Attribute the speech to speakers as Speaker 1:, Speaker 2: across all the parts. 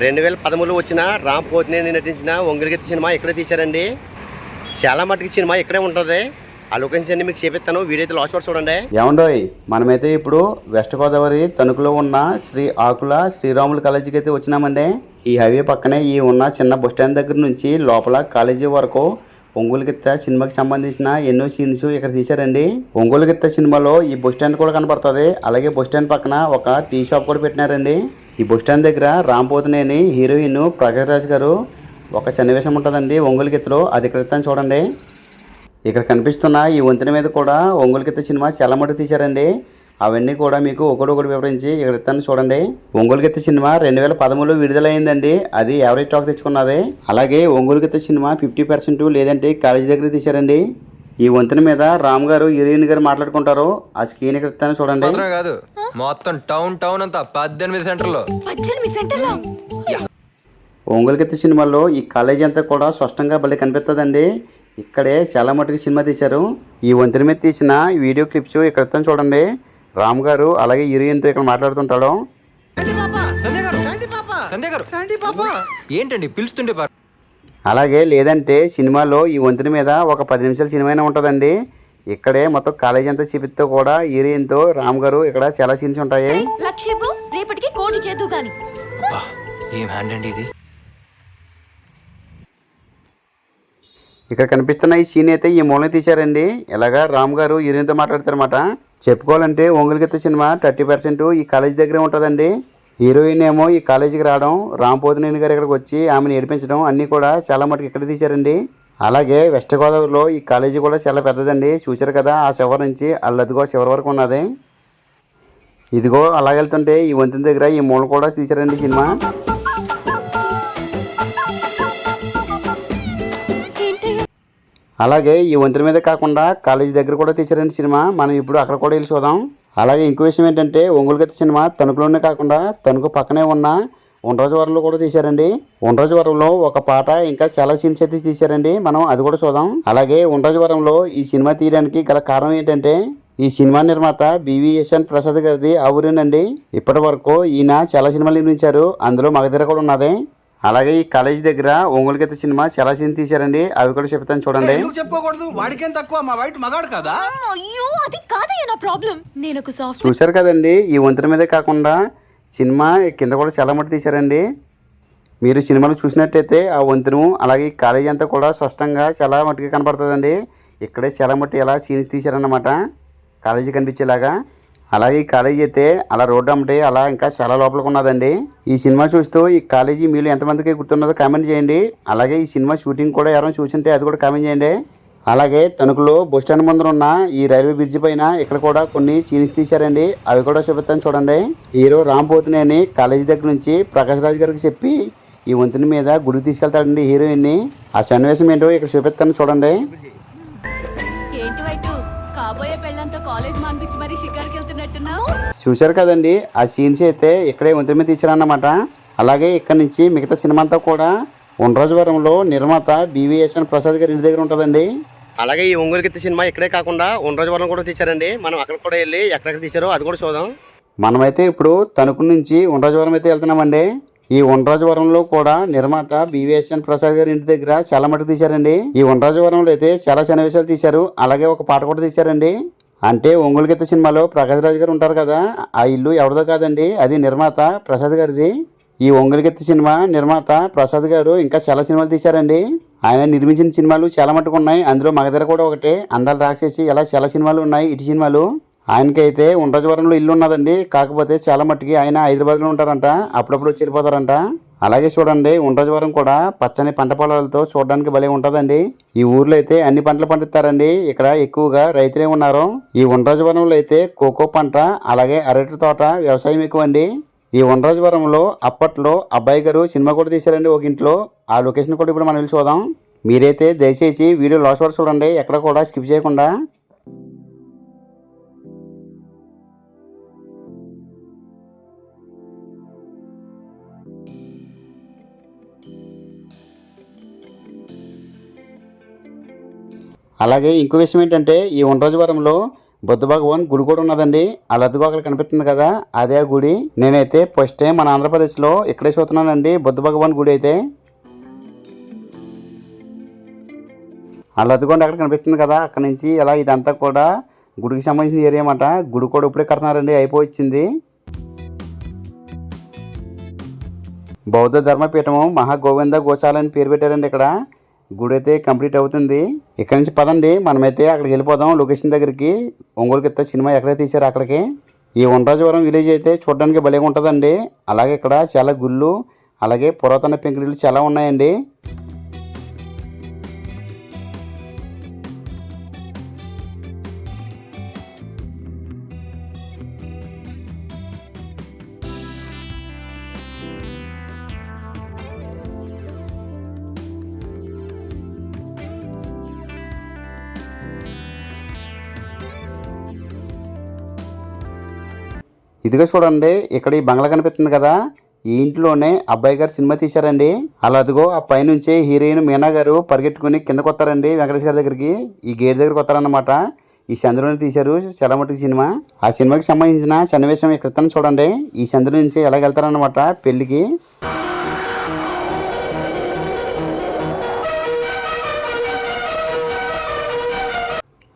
Speaker 1: రెండు వేల పదమూడులో వచ్చిన రామ్ పోతినేని నటించిన ఒంగిలిగెత్తి సినిమా ఇక్కడే తీశారండి. చాలా మటుకు సినిమా ఇక్కడే ఉంటుంది. ఆ లొకేషన్స్ అన్ని మీకు చూపిస్తాను. వీడియో అయితే లాస్ట్ వరకు చూడండి.
Speaker 2: ఏమండోయ్ మనమైతే ఇప్పుడు వెస్ట్ గోదావరి తణుకులో ఉన్న శ్రీ ఆకుల శ్రీరాములు కాలేజీకి అయితే వచ్చినామండి. ఈ హైవే పక్కనే ఈ ఉన్న చిన్న బస్ స్టాండ్ దగ్గర నుంచి లోపల కాలేజీ వరకు ఒంగోలు గిత్త సినిమాకి సంబంధించిన ఎన్నో సీన్స్ ఇక్కడ తీశారండి. ఒంగోలు గిత్త సినిమాలో ఈ బస్ స్టాండ్ కూడా కనపడుతుంది అలాగే బస్ స్టాండ్ పక్కన ఒక టీ షాప్ కూడా పెట్టినారండి. ఈ బస్ స్టాండ్ దగ్గర రాంపోతనేని హీరోయిన్ ప్రకాష్ రాజ్ గారు ఒక సన్నివేశం ఉంటుందండి. ఒంగోలు గీతలో అది ఇక్కడ చూడండి. ఇక్కడ కనిపిస్తున్న ఈ వంతెన మీద కూడా ఒంగోలు గీత సినిమా చాలా మటుకు తీశారండి. అవన్నీ కూడా మీకు ఒకటి వివరించి ఇక్కడ ఇస్తాను చూడండి. ఒంగోలు గీత సినిమా రెండు వేల పదమూడులో విడుదలైందండి. అది ఎవరేజ్ టాక్ తెచ్చుకున్నది. అలాగే Ongole Geetha cinema fifty percent లేదంటే కాలేజీ దగ్గర తీశారండి. ఈ వంతెన మీద రామ్ గారు హీరోయిన్ గారు మాట్లాడుకుంటారు ఆ స్క్రీన్ ఇక్కడ ఇస్తాను చూడండి.
Speaker 3: మాత్రమే కాదు మొత్తం టౌన్ టౌన్ అంతా పద్దెనిమిది సెంటర్లో.
Speaker 4: పద్దెనిమిది సెంటర్లో?
Speaker 2: ఒంగోలు గిత్త సినిమాలో ఈ కాలేజీ అంతా కూడా స్పష్టంగా భలే కనిపిస్తుందండి. ఇక్కడే చాలా మటుకు సినిమా తీశారు. ఈ వంతెన మీద తీసిన ఈ వీడియో క్లిప్స్ ఇక్కడ ఇస్తాను చూడండి. రామ్ గారు అలాగే హీరోయిన్తో ఇక్కడ మాట్లాడుతుంటాడు.
Speaker 3: ఏంటండి పిలుస్తుంటే పారు
Speaker 2: అలాగే లేదంటే సినిమాలో ఈ వంతెన మీద ఒక పది నిమిషాల సినిమా అయినా ఉంటుందండి. ఇక్కడే మొత్తం కాలేజీ అంతా చూపిస్తూ కూడా హీరోయిన్తో రామ్ గారు ఇక్కడ చాలా సీన్స్ ఉంటాయి.
Speaker 4: లక్షిపు రేపటికి కోటి చేద్దు గాని.
Speaker 3: అబ్బా, ఏం హ్యాండ్ అండి ఇది?
Speaker 2: ఇక్కడ కనిపిస్తున్న ఈ సీన్ అయితే ఈ మూలనే తీశారండి. ఇలాగా రామ్ గారు హీరోయిన్తో మాట్లాడతారన్నమాట. చెప్పుకోవాలంటే Ongole Geetha cinema thirty percent ఈ కాలేజీ దగ్గరే ఉంటుందండి. హీరోయిన్ ఏమో ఈ కాలేజీకి రావడం రాంపోతినేని గారు ఇక్కడికి వచ్చి ఆమెను ఏడిపించడం అన్నీ కూడా చాలా మటుకు ఇక్కడ తీశారండి. అలాగే వెస్ట్ గోదావరిలో ఈ కాలేజీ కూడా చాలా పెద్దదండి. చూశారు కదా ఆ చివరి నుంచి అల్లదిగో చివరి వరకు ఉన్నది. ఇదిగో అలా వెళ్తుంటే ఈ వంతెన దగ్గర ఈ మూల కూడా తీశారండి సినిమా. అలాగే ఈ వంతెన మీద కాకుండా కాలేజీ దగ్గర కూడా తీశారండి సినిమా. మనం ఇప్పుడు అక్కడ కూడా వెళ్ళి చూద్దాం. అలాగే ఇంకో విషయం ఏంటంటే ఒంగోలు గత సినిమా తణుకులోనే కాకుండా తణుకు పక్కనే ఉన్న ఉండ్రాజవరంలో కూడా తీశారండి. ఉండ్రాజవరంలో ఒక పాట ఇంకా చాలా సీన్స్ అయితే తీశారండి. మనం అది కూడా చూద్దాం. అలాగే ఉండ్రాజవరంలో ఈ సినిమా తీయడానికి గల కారణం ఏంటంటే ఈ సినిమా నిర్మాత బివిఎస్ఎన్ ప్రసాద్ గారిది ఆ ఊరేనండి. ఇప్పటి వరకు ఈయన చాలా సినిమాలు నిర్మించారు. అందులో మగధీర కూడా ఉన్నది. అలాగే ఈ కాలేజీ దగ్గర ఒంగోలు గీత సినిమా చాలా సీన్ తీశారండి. అవి కూడా చెప్తాను చూడండి.
Speaker 5: చెప్పుకోకూడదు. వాడికేం తక్కువ? మా వైట్ మగాడు కదా.
Speaker 4: ప్రాబ్లం నేను ఒక సాఫ్ట్
Speaker 2: చూశారు కదండి ఈ వంతెన మీదే కాకుండా సినిమా కింద కూడా చాలా మట్టి తీశారండి. మీరు సినిమాలు చూసినట్టయితే ఆ వంతెన అలాగే ఈ కాలేజీ అంతా కూడా స్పష్టంగా చాలా మట్టుగా కనపడుతుందండి. ఇక్కడే చాలా మట్టి ఎలా సీన్స్ తీశారన్నమాట. కాలేజీ కనిపించేలాగా. అలాగే ఈ కాలేజీ అయితే అలా రోడ్డు అమ్మటే అలా ఇంకా చాలా లోపలికి ఉన్నదండి. ఈ సినిమా చూస్తూ ఈ కాలేజీ మీరు ఎంతమందికి గుర్తున్నదో కామెంట్ చేయండి. అలాగే ఈ సినిమా షూటింగ్ కూడా ఎవరైనా చూసింటే అది కూడా కామెంట్ చేయండి. అలాగే తణుకులో బస్ స్టాండ్ ముందర ఉన్న ఈ రైల్వే బ్రిడ్జ్ పైన ఇక్కడ కూడా కొన్ని సీన్స్ తీశారండి. అవి కూడా చూపిస్తాను చూడండి. హీరో రామ్ పోతునేని కాలేజీ దగ్గర నుంచి ప్రకాష్ రాజ్ గారికి చెప్పి ఈ వంతెన మీద గుడికి తీసుకెళ్తాడండి హీరోయిన్ని. ఆ సన్నివేశం ఏంటో ఇక్కడ చూపిస్తాను చూడండి. చూశారు కదండి ఆ సీన్స్ అయితే ఇక్కడే వంతెన మీద తీశారన్నమాట. అలాగే ఇక్కడ నుంచి మిగతా సినిమా అంతా కూడా ఉండ్రాజవరంలో నిర్మాత బివిఎస్ఎన్ ప్రసాద్ గారి ఇంటి దగ్గర ఉంటుందండి.
Speaker 1: అలాగే ఈ ఒంగోలు గీత సినిమా ఇక్కడే కాకుండా ఉండ్రాజవరం కూడా తీశారండి. మనం అక్కడ కూడా వెళ్ళి ఎక్కడెక్కడ తీశారో అది కూడా చూద్దాం.
Speaker 2: మనమైతే ఇప్పుడు తణుకు నుంచి ఉండ్రాజవరం అయితే వెళ్తున్నామండి. ఈ ఉండ్రాజవరంలో కూడా నిర్మాత బివిఎస్ఎన్ ప్రసాద్ గారి ఇంటి దగ్గర చాలా మటుకు తీశారండి. ఈ ఉండ్రాజవరంలో అయితే చాలా సన్నివేశాలు తీశారు. అలాగే ఒక పాట కూడా తీశారండి. అంటే ఒంగోలు గీత సినిమాలో ప్రకాష్ రాజ్ గారు ఉంటారు కదా ఆ ఇల్లు ఎవరిదో కాదండి. అది నిర్మాత ప్రసాద్ గారిది. ఈ ఒంగోలు సినిమా నిర్మాత ప్రసాద్ గారు ఇంకా చాలా సినిమాలు తీశారండి. ఆయన నిర్మించిన సినిమాలు చాలా మటుకు ఉన్నాయి. అందులో మగధర కూడా ఒకటే. అందాలు రాక్షసి ఇలా చాలా సినిమాలు ఉన్నాయి ఇటు సినిమాలు. ఆయనకైతే ఉండ్రాజవరంలో ఇల్లు ఉన్నదండి. కాకపోతే చాలా మట్టుకి ఆయన హైదరాబాద్లో ఉంటారంట. అప్పుడప్పుడు వచ్చి వెళ్ళిపోతారంట. అలాగే చూడండి ఉండ్రాజవరం కూడా పచ్చని పంట పొలాలతో చూడడానికి భలే ఉంటుందండి. ఈ ఊర్లో అయితే అన్ని పంటలు పండిస్తారండి. ఇక్కడ ఎక్కువగా రైతులే ఉన్నారు. ఈ ఉండ్రాజవరంలో అయితే కోకో పంట అలాగే అరటి తోట వ్యవసాయం ఎక్కువ అండి ఈ వనరాజవరంలో అప్పట్లో అబ్బాయి గారు సినిమా కూడా తీశారండి ఒక ఇంట్లో. ఆ లొకేషన్ కూడా ఇప్పుడు మనం వెళ్ళి చూద్దాం. మీరైతే దయచేసి వీడియో లాస్ట్ వరకు చూడండి ఎక్కడ కూడా స్కిప్ చేయకుండా. అలాగే ఇంకో విషయం ఏంటంటే ఈ ఉండ్రాజవరంలో బుద్ధ భగవాన్ గుడి కూడా ఉన్నదండి. అలదిగో అక్కడ కనిపిస్తుంది కదా అదే గుడి. నేనైతే ఫస్ట్ టైం మన ఆంధ్రప్రదేశ్లో ఇక్కడే చూస్తున్నానండి బుద్ధ భగవాన్ గుడి అయితే. అల్లదిగోండి అక్కడ కనిపిస్తుంది కదా అక్కడ నుంచి ఇలా ఇదంతా కూడా గుడికి సంబంధించిన ఏరియా అన్నమాట. గుడి కూడా ఇప్పుడే కడుతున్నారండి అయిపోయింది బౌద్ధ ధర్మపీఠము మహాగోవింద గోశాల అని పేరు పెట్టారండి ఇక్కడ. గుడి అయితే కంప్లీట్ అవుతుంది. ఇక్కడ నుంచి పదండి. మనమైతే అక్కడికి వెళ్ళిపోదాం. లొకేషన్ దగ్గరికి. ఒంగోలు గిత్త సినిమా ఎక్కడ తీశారు అక్కడికి? ఈ ఉండరాజవరం విలేజ్ అయితే చూడడానికి భలేగా ఉంటుందండి అలాగే ఇక్కడ చాలా గుళ్ళు అలాగే పురాతన పెంకుడిలు చాలా ఉన్నాయండి. ఇదిగో చూడండి ఇక్కడ ఈ బంగ్లా కనిపిస్తుంది కదా. ఈ ఇంట్లోనే అబ్బాయి గారు సినిమా తీశారండి. అలా అదిగో ఆ పైనుంచే హీరోయిన్ మీనా గారు పరిగెట్టుకుని కిందకు వస్తారండి వెంకటేష్ గారి దగ్గరికి. ఈ గేట్ దగ్గరికి వస్తారన్నమాట. ఈ చంద్రుని తీశారు చలమటికి సినిమా. ఆ సినిమాకి సంబంధించిన సన్నివేశం ఇక్కడ చూడండి. ఈ చంద్రుని నుంచి ఎలా వెళ్తారన్నమాట పెళ్ళికి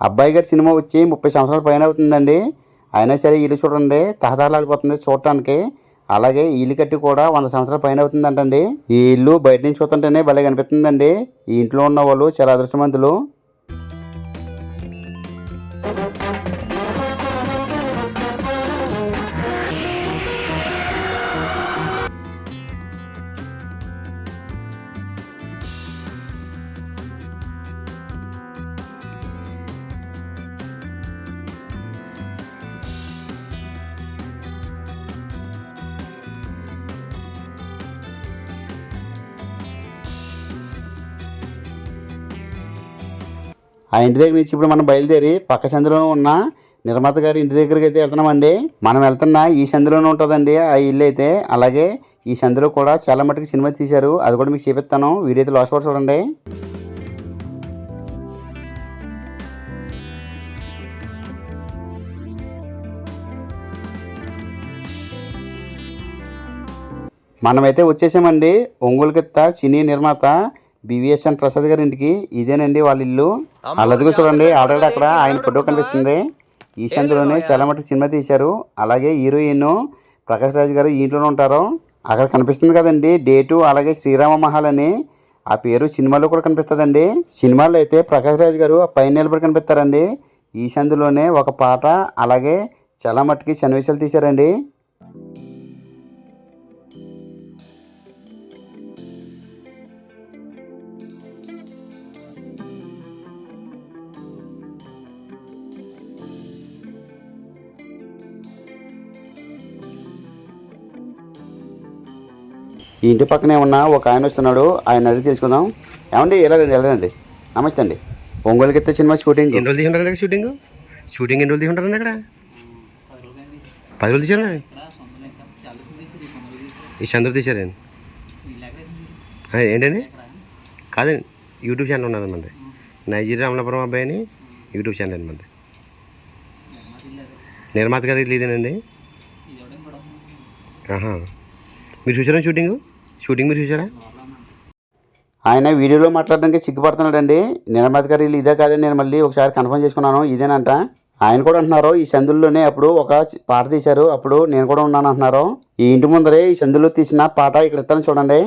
Speaker 2: అబ్బాయి గారి సినిమా వచ్చి ముప్పై సంవత్సరాల పైన అవుతుందండి. అయినా సరే ఇల్లు చూడండి తహదాలాడిపోతుంది చూడటానికి. అలాగే ఇల్లు కట్టి కూడా వంద సంవత్సరాల పైన అవుతుందంటండి. ఈ ఇల్లు బయట నుంచి చూస్తుంటేనే భలే కనిపిస్తుందండి. ఈ ఇంట్లో ఉన్న వాళ్ళు చాలా అదృష్టవంతులు. ఆ ఇంటి దగ్గర నుంచి ఇప్పుడు మనం బయలుదేరి పక్క సందులో ఉన్న నిర్మాత గారి ఇంటి దగ్గరికి అయితే వెళ్తున్నామండి. మనం వెళ్తున్న ఈ సందులోనే ఉంటుందండి ఆ ఇల్లు అయితే. అలాగే ఈ సందులో కూడా చాలా మటుకు సినిమా తీశారు. అది కూడా మీకు చూపిస్తాను. వీడియో అయితే లాస్ట్ కూడా చూడండి. మనమైతే వచ్చేసామండి ఒంగోలు గిత్త సినీ నిర్మాత. బివిఎస్ఎన్ ప్రసాద్ గారి ఇంటికి ఇదేనండి వాళ్ళ ఇల్లు. అలాదిగో చూడండి ఆల్రెడీ అక్కడ ఆయన ఫోటో కనిపిస్తుంది. ఈ సందులోనే చాలా మటుకు సినిమా తీశారు. అలాగే హీరోయిన్ ప్రకాష్ రాజ్ గారు ఇంట్లోనే ఉంటారు. అక్కడ కనిపిస్తుంది కదండి డేటు అలాగే శ్రీరామ మహల్ అని. ఆ పేరు సినిమాలో కూడా కనిపిస్తుందండి. సినిమాలో అయితే ప్రకాష్ రాజ్ గారు ఆ పైన నిలబడి కనిపిస్తారండి. ఈ సందులోనే ఒక పాట అలాగే చాలా మట్టుకి సన్నివేశాలు తీశారండి. ఈ ఇంటి పక్కనే ఉన్న ఒక ఆయన వస్తున్నాడు. ఆయన అడిగి తెలుసుకుందాం. ఏమండి వెళ్ళండి వెళ్ళండి నమస్తే అండి. ఒంగోలు గిత్త సినిమా షూటింగ్.
Speaker 1: ఎన్ని రోజులు తీసుకుంటారు కదా షూటింగ్? షూటింగ్ ఎన్ని రోజులు తీసుకుంటారండి అక్కడ? పది రోజులు తీసారా ఈ చంద్ర తీశారండి ఏంటండి? కాదండి యూట్యూబ్ ఛానల్ ఉన్నది మంది నైజీరియా అమలాపురం అబ్బాయి అని యూట్యూబ్ ఛానల్ అండి మంది నిర్మాత గారి లేదేనండి ఆహా. మీరు చూసారా షూటింగ్? షూటింగ్ మీరు చూసారా
Speaker 2: ఆయన వీడియోలో మాట్లాడడానికి సిగ్గుపడుతున్నాడండి. నిర్మాత గారు ఇల్లు ఇదే కాదని నేను మళ్ళీ ఒకసారి కన్ఫర్మ్ చేసుకున్నాను. ఇదేనంట. ఆయన కూడా అంటున్నారు ఈ సందుల్లోనే అప్పుడు ఒక పాట తీశారు. అప్పుడు నేను కూడా ఉన్నాను అంటున్నారు. ఈ ఇంటి ముందరే ఈ సందులో తీసిన పాట ఇక్కడ ఇస్తాను చూడండి.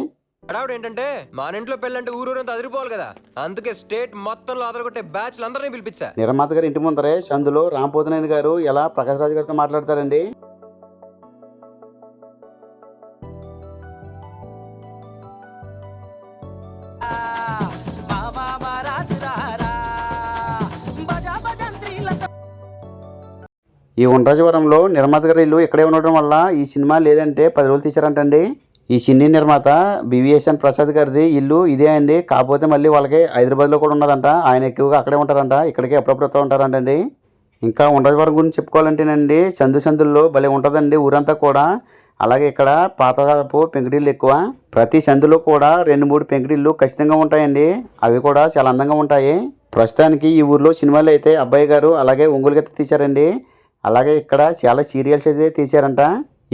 Speaker 3: హడావుడు ఏంటంటే మన ఇంట్లో పెళ్ళంటే ఊరూరంతా అదిరిపోవాలి కదా. అందుకే స్టేట్ మొత్తంలో అదరగొట్టే బ్యాచ్లు అందరినీ పిలిపించా.
Speaker 2: నిర్మాత గారి ఇంటి ముందరే సందులో రాంపోతునేని గారు ఎలా ప్రకాష్ రాజు గారితో మాట్లాడతారండి? ఈ ఉండ్రాజవరంలో నిర్మాత గారి ఇల్లు ఇక్కడే ఉండడం వల్ల ఈ సినిమా లేదంటే పది రోజులు తీశారంటండి. ఈ సినీ నిర్మాత బివిఎస్ఎన్ ప్రసాద్ గారిది ఇల్లు ఇదే అండి. కాకపోతే మళ్ళీ వాళ్ళకి హైదరాబాద్లో కూడా ఉన్నదంట. ఆయన ఎక్కువగా అక్కడే ఉంటారంట. ఇక్కడికి ఎప్పుడప్పుడు వస్తూ ఉంటారంటండి. ఇంకా ఉండరాజవరం గురించి చెప్పుకోవాలంటేనండి చందు సందుల్లో భలే ఉంటుందండి ఊరంతా కూడా. అలాగే ఇక్కడ పాతకాలపు పెంకుడిల్లు ఎక్కువ. ప్రతి సందులో కూడా రెండు మూడు పెంకుడిల్లు ఖచ్చితంగా ఉంటాయండి. అవి కూడా చాలా అందంగా ఉంటాయి. ప్రస్తుతానికి ఈ ఊర్లో సినిమాలు అయితే అబ్బాయి గారు అలాగే ఒంగోలు తీశారండి. అలాగే ఇక్కడ చాలా సీరియల్స్ అయితే తీశారంట.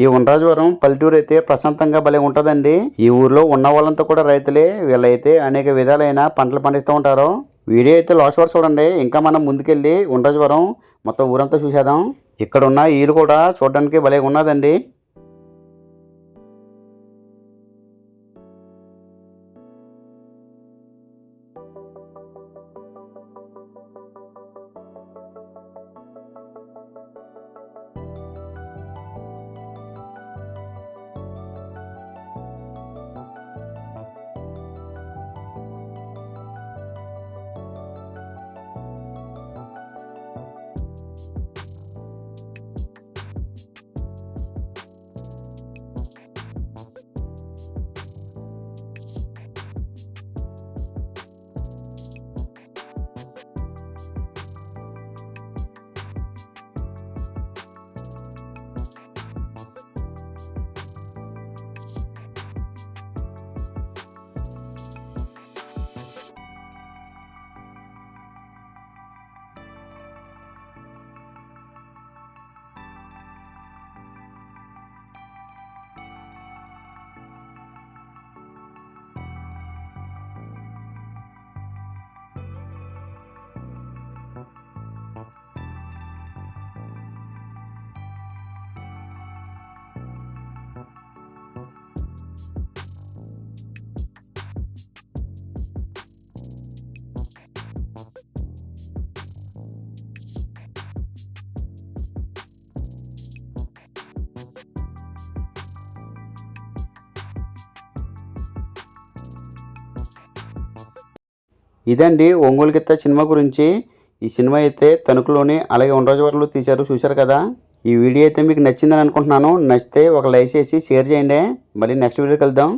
Speaker 2: ఈ ఉండ్రాజవరం పల్లెటూరు అయితే ప్రశాంతంగా భలే ఉంటుందండి. ఈ ఊర్లో ఉన్న వాళ్ళంతా కూడా రైతులే. వీళ్ళైతే అనేక విధాలైన పంటలు పండిస్తూ ఉంటారు. వీడియో అయితే లాస్ట్ వరకు చూడండి. ఇంకా మనం ముందుకెళ్ళి ఉండ్రాజవరం మొత్తం ఊరంతా చూసేద్దాం. ఇక్కడ ఉన్న ఈరు కూడా చూడడానికి భలే ఉన్నదండి. ఇదండి ఒంగోలు గిత్త సినిమా గురించి. ఈ సినిమా అయితే తణుకులోని అలాగే ఉండరాజవరంలో తీశారు చూశారు కదా. ఈ వీడియో అయితే మీకు నచ్చిందని అనుకుంటున్నాను. నచ్చితే ఒక లైక్ చేసి షేర్ చేయండి. మళ్ళీ నెక్స్ట్ వీడియోకి వెళ్దాం